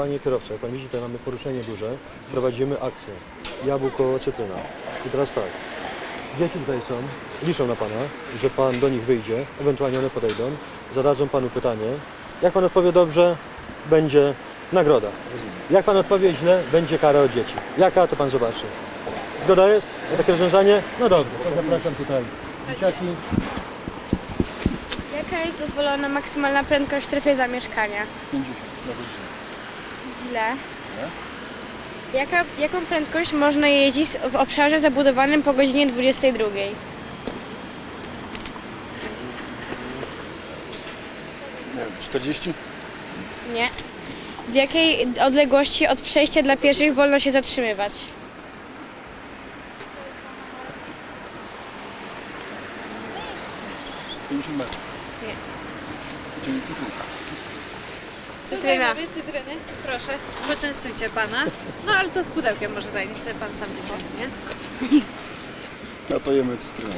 Panie kierowco, jak pan widzi, tutaj mamy poruszenie duże. Prowadzimy akcję. Jabłko, cytryna. I teraz tak. Dzieci tutaj są, liczą na pana, że pan do nich wyjdzie, ewentualnie one podejdą, zadadzą panu pytanie. Jak pan odpowie dobrze, będzie nagroda. Jak pan odpowie źle, będzie kara od dzieci. Jaka, to pan zobaczy. Zgoda jest? Na takie rozwiązanie? No dobrze, to zapraszam tutaj. Dzieciaki. Jaka jest dozwolona maksymalna prędkość w strefie zamieszkania? 50 na godzinę. Źle. Jaka, jaką prędkość można jeździć w obszarze zabudowanym po godzinie 22? Nie wiem, 40? Nie. W jakiej odległości od przejścia dla pieszych wolno się zatrzymywać? Pięćdziesiąt metrów. Nie. Czyli cytryna. Cytryny, proszę, poczęstujcie pana. No ale to z pudełkiem może daj, niech sobie pan sam wyciągnie. No to jemy cytrynę.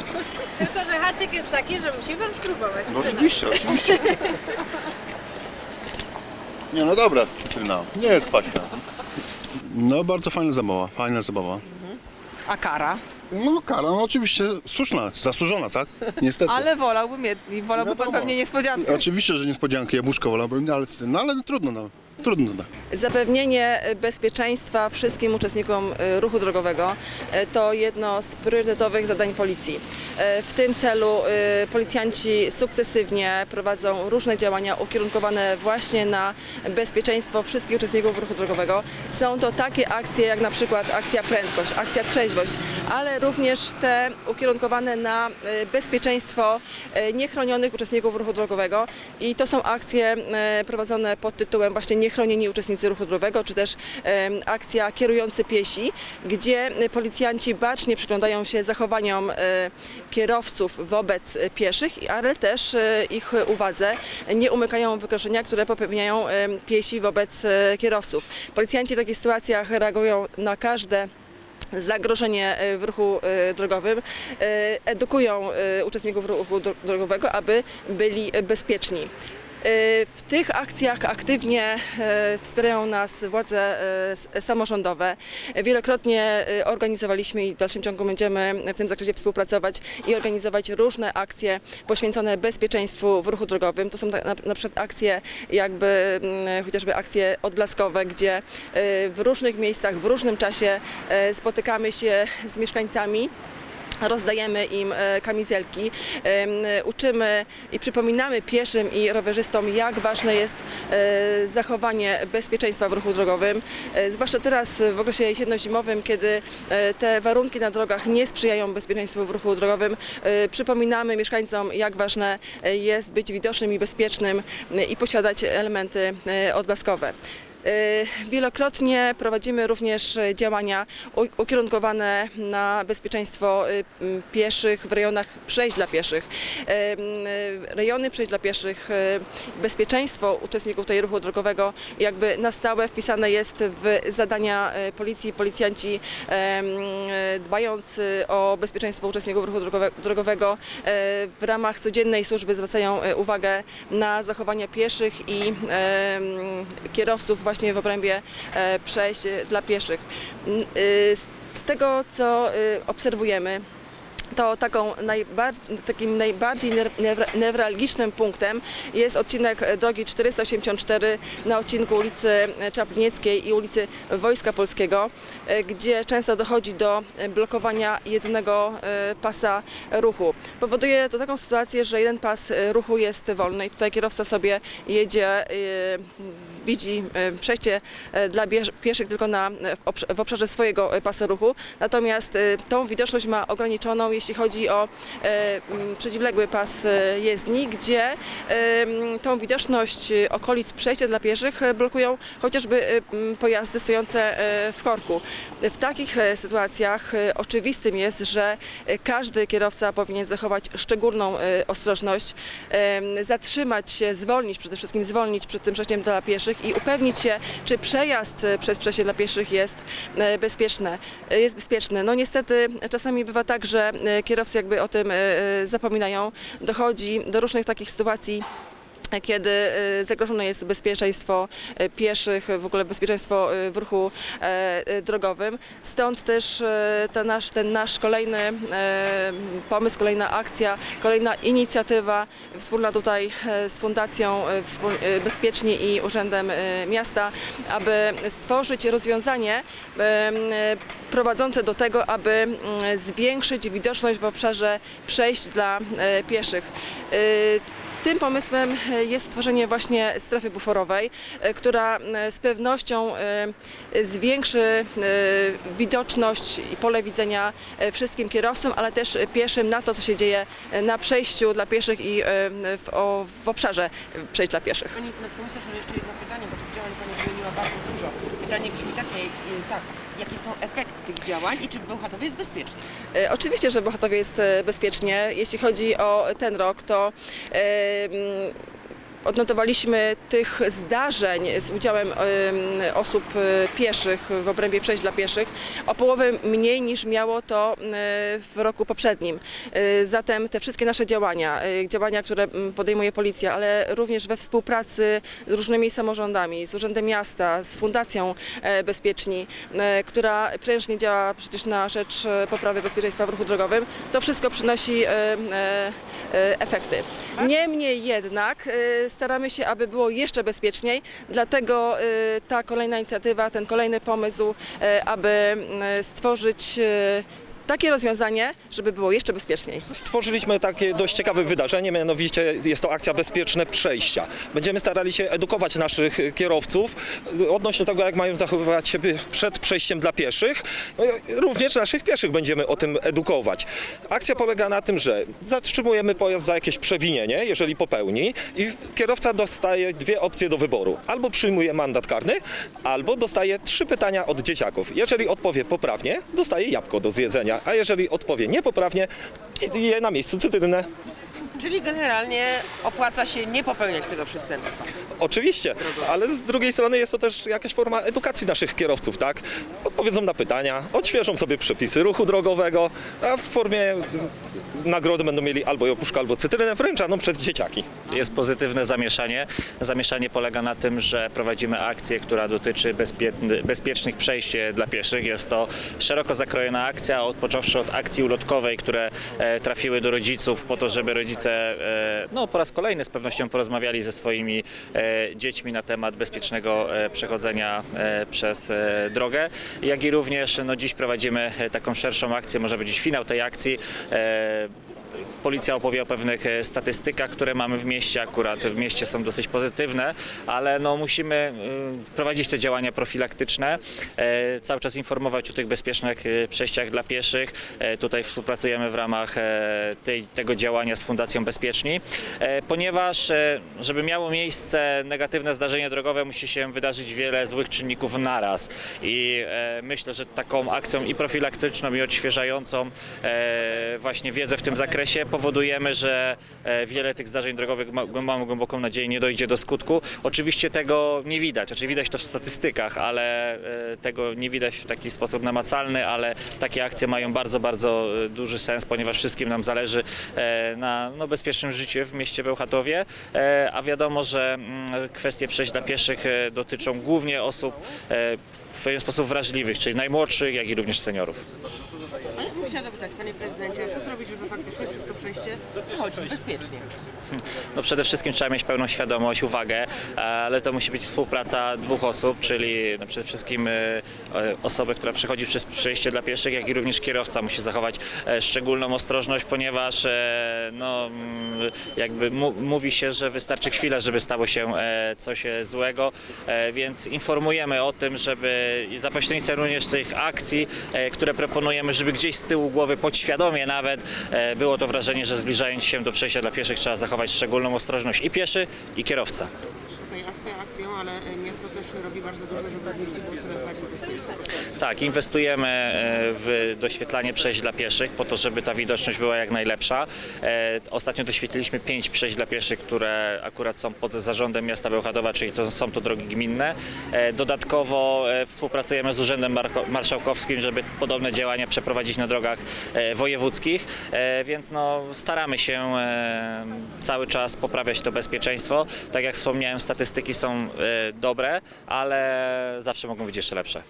Tylko, że haczyk jest taki, że musi pan spróbować. No oczywiście, oczywiście. Nie, no dobra, cytryna. Nie jest kwaśna. No bardzo fajna zabawa, fajna zabawa. A kara? No kara, no oczywiście słuszna, zasłużona, tak? Niestety. Ale wolałbym, je, wolałby pan Wiadomo. pewnie niespodziankę. Oczywiście, że niespodziankę, jabłuszko wolałbym, ale cytryna, ale trudno, no. Trudno, no. Zapewnienie bezpieczeństwa wszystkim uczestnikom e, ruchu drogowego e, to jedno z priorytetowych zadań policji. E, W tym celu policjanci sukcesywnie prowadzą różne działania ukierunkowane właśnie na bezpieczeństwo wszystkich uczestników ruchu drogowego. Są to takie akcje jak na przykład akcja prędkość, akcja trzeźwość, ale również te ukierunkowane na bezpieczeństwo niechronionych uczestników ruchu drogowego i to są akcje prowadzone pod tytułem właśnie Niechronieni uczestnicy ruchu drogowego, czy też akcja Kierujący piesi, gdzie policjanci bacznie przyglądają się zachowaniom e, kierowców wobec pieszych, ale też e, ich uwadze nie umykają wykroczenia, które popełniają piesi wobec e, kierowców. Policjanci w takich sytuacjach reagują na każde zagrożenie w ruchu drogowym, edukują uczestników ruchu dro- drogowego, aby byli bezpieczni. E, W tych akcjach aktywnie e, wspierają nas władze s- samorządowe. Wielokrotnie organizowaliśmy i w dalszym ciągu będziemy w tym zakresie współpracować i organizować różne akcje poświęcone bezpieczeństwu w ruchu drogowym. To są na, na, przykład akcje jakby mm, chociażby akcje odblaskowe, gdzie w różnych miejscach, w różnym czasie spotykamy się z mieszkańcami. Rozdajemy im e, kamizelki, em, uczymy i przypominamy pieszym i rowerzystom, jak ważne jest e, zachowanie bezpieczeństwa w ruchu drogowym. E, Zwłaszcza teraz w okresie jesienno-zimowym, kiedy e, te warunki na drogach nie sprzyjają bezpieczeństwu w ruchu drogowym. e, Przypominamy mieszkańcom, jak ważne e, jest być widocznym i bezpiecznym e, i posiadać elementy e, odblaskowe. E, Wielokrotnie prowadzimy również e, działania ukierunkowane na bezpieczeństwo m, pieszych w rejonach przejść dla pieszych. Rejony przejść dla pieszych, bezpieczeństwo uczestników tej ruchu drogowego jakby na stałe wpisane jest w zadania policji. Policjanci dbając o bezpieczeństwo uczestników ruchu drogowe- drogowego w ramach codziennej służby zwracają uwagę na zachowania pieszych i kierowców właśnie w obrębie e, przejść e, dla pieszych. Y, Z tego, co y, obserwujemy, to taką takim najbardziej newralgicznym punktem jest odcinek drogi 484 na odcinku ulicy Czaplinieckiej i ulicy Wojska Polskiego, e, gdzie często dochodzi do blokowania jednego e, pasa ruchu. Powoduje to taką sytuację, że jeden pas e, ruchu jest wolny i tutaj kierowca sobie jedzie, widzi przejście dla pieszych tylko na, w obsz- w obszarze swojego pasa ruchu, natomiast tą widoczność ma ograniczoną, jeśli chodzi o e, m, przeciwległy pas e, jezdni, gdzie e, m, tą widoczność okolic przejścia dla pieszych blokują chociażby e, m, pojazdy stojące w korku. W takich sytuacjach oczywistym jest, że każdy kierowca powinien zachować szczególną ostrożność, zatrzymać się, zwolnić, przede wszystkim zwolnić przed tym przejściem dla pieszych i upewnić się, czy przejazd przez przejście dla pieszych jest bezpieczne, e, jest bezpieczny. No niestety czasami bywa tak, że kierowcy jakby o tym e, e, zapominają. Dochodzi do różnych takich sytuacji kiedy y, zagrożone jest bezpieczeństwo y, pieszych, w ogóle bezpieczeństwo y, w ruchu e, drogowym. Stąd też ta nasz, ten nasz kolejny e, pomysł, kolejna akcja, kolejna inicjatywa wspólna tutaj e, z Fundacją Bezpieczni i Urzędem Miasta, aby stworzyć rozwiązanie prowadzące do tego, aby zwiększyć widoczność w obszarze przejść dla pieszych. Tym pomysłem e, jest utworzenie właśnie strefy buforowej, e, która e, z pewnością zwiększy widoczność i pole widzenia wszystkim kierowcom, ale też pieszym na to, co się dzieje na przejściu dla pieszych i w, w obszarze przejść dla pieszych. Pani nadkomisarz, jeszcze jedno pytanie, bo tych działań Pani wymieniła bardzo dużo. Pytanie brzmi takie, y, tak, jakie są efekty tych działań i czy w Bełchatowie jest bezpiecznie? E, Oczywiście, że w Bełchatowie jest e, bezpiecznie. Jeśli chodzi o ten rok, to e, odnotowaliśmy tych zdarzeń z udziałem em, osób e, pieszych w obrębie przejść dla pieszych o połowę mniej niż miało to e, w roku poprzednim. E, Zatem te wszystkie nasze działania, działania, które podejmuje policja, ale również we współpracy z różnymi samorządami, z Urzędem Miasta, z Fundacją Bezpieczni, która prężnie działa przecież na rzecz poprawy bezpieczeństwa w ruchu drogowym, to wszystko przynosi efekty. Niemniej jednak staramy się, aby było jeszcze bezpieczniej, dlatego e, ta kolejna inicjatywa, ten kolejny pomysł, e, aby m, stworzyć takie rozwiązanie, żeby było jeszcze bezpieczniej. Stworzyliśmy takie dość ciekawe wydarzenie, mianowicie jest to akcja Bezpieczne Przejścia. Będziemy starali się edukować naszych kierowców odnośnie tego, jak mają zachowywać się przed przejściem dla pieszych. No Również naszych pieszych będziemy o tym edukować. Akcja polega na tym, że zatrzymujemy pojazd za jakieś przewinienie, jeżeli popełni i kierowca dostaje dwie opcje do wyboru. Albo przyjmuje mandat karny, albo dostaje trzy pytania od dzieciaków. Jeżeli odpowie poprawnie, dostaje jabłko do zjedzenia, a jeżeli odpowie niepoprawnie, je na miejscu cytrynę. Czyli generalnie opłaca się nie popełniać tego przestępstwa. Oczywiście, ale z drugiej strony jest to też jakaś forma edukacji naszych kierowców, tak? Odpowiedzą na pytania, odświeżą sobie przepisy ruchu drogowego, a w formie nagrody będą mieli albo jabłuszko, albo cytrynę wręczaną przez dzieciaki. Jest pozytywne zamieszanie. Zamieszanie polega na tym, że prowadzimy akcję, która dotyczy bezpie- bezpiecznych przejść e, dla pieszych. Jest to szeroko zakrojona akcja, odpocząwszy od akcji ulotkowej, które e, trafiły do rodziców po to, żeby rodzice e, no, po raz kolejny z pewnością porozmawiali ze swoimi e, dziećmi na temat bezpiecznego e, przechodzenia przez drogę. Jak i również no, dziś prowadzimy taką szerszą akcję, może być finał tej akcji. Policja opowie o pewnych e, statystykach, które mamy w mieście. Akurat w mieście są dosyć pozytywne, ale no musimy y, prowadzić te działania profilaktyczne, e, cały czas informować o tych bezpiecznych e, przejściach dla pieszych. Tutaj współpracujemy w ramach tej, tego działania z Fundacją Bezpieczni, ponieważ żeby miało miejsce negatywne zdarzenie drogowe, musi się wydarzyć wiele złych czynników naraz. I myślę, że taką akcją i profilaktyczną, i odświeżającą właśnie wiedzę w tym zakresie powodujemy, że e, wiele tych zdarzeń drogowych, ma- mam głęboką nadzieję, nie dojdzie do skutku. Oczywiście tego nie widać, znaczy widać to w statystykach, ale e, tego nie widać w taki sposób namacalny, ale takie akcje mają bardzo, bardzo e, duży sens, ponieważ wszystkim nam zależy na no, bezpiecznym życiu w mieście Bełchatowie, a wiadomo, że mm, kwestie przejść dla pieszych dotyczą głównie osób w pewien sposób wrażliwych, czyli najmłodszych, jak i również seniorów. Chciała dopytać, Panie Prezydencie, co zrobić, żeby faktycznie przez to przejście przechodzić bezpiecznie? No przede wszystkim trzeba mieć pełną świadomość, uwagę, ale to musi być współpraca dwóch osób, czyli no przede wszystkim e, e, osoby, która przechodzi przez przejście dla pieszych, jak i również kierowca musi zachować e, szczególną ostrożność, ponieważ e, no, mm, jakby mówi się, że wystarczy chwila, żeby stało się e, coś e, złego, e, więc informujemy o tym, żeby za pośrednictwem również tych akcji, e, które proponujemy, żeby gdzieś z tyłu głowy, podświadomie nawet, e, było to wrażenie, że zbliżając się do przejścia dla pieszych trzeba zachować szczególną ostrożność i pieszy, i kierowca. Akcja akcją, ale e, miasto też robi bardzo dużo, żeby było coraz bardziej bezpieczne. Tak, inwestujemy e, w doświetlanie przejść dla pieszych po to, żeby ta widoczność była jak najlepsza. E, Ostatnio doświetliliśmy pięć przejść dla pieszych, które akurat są pod zarządem miasta Bełchadowa, czyli to są to drogi gminne. Dodatkowo współpracujemy z Urzędem Marszałkowskim, żeby podobne działania przeprowadzić na drogach wojewódzkich, więc no, staramy się cały czas poprawiać to bezpieczeństwo. Tak jak wspomniałem, statystyki są e, dobre, ale zawsze mogą być jeszcze lepsze.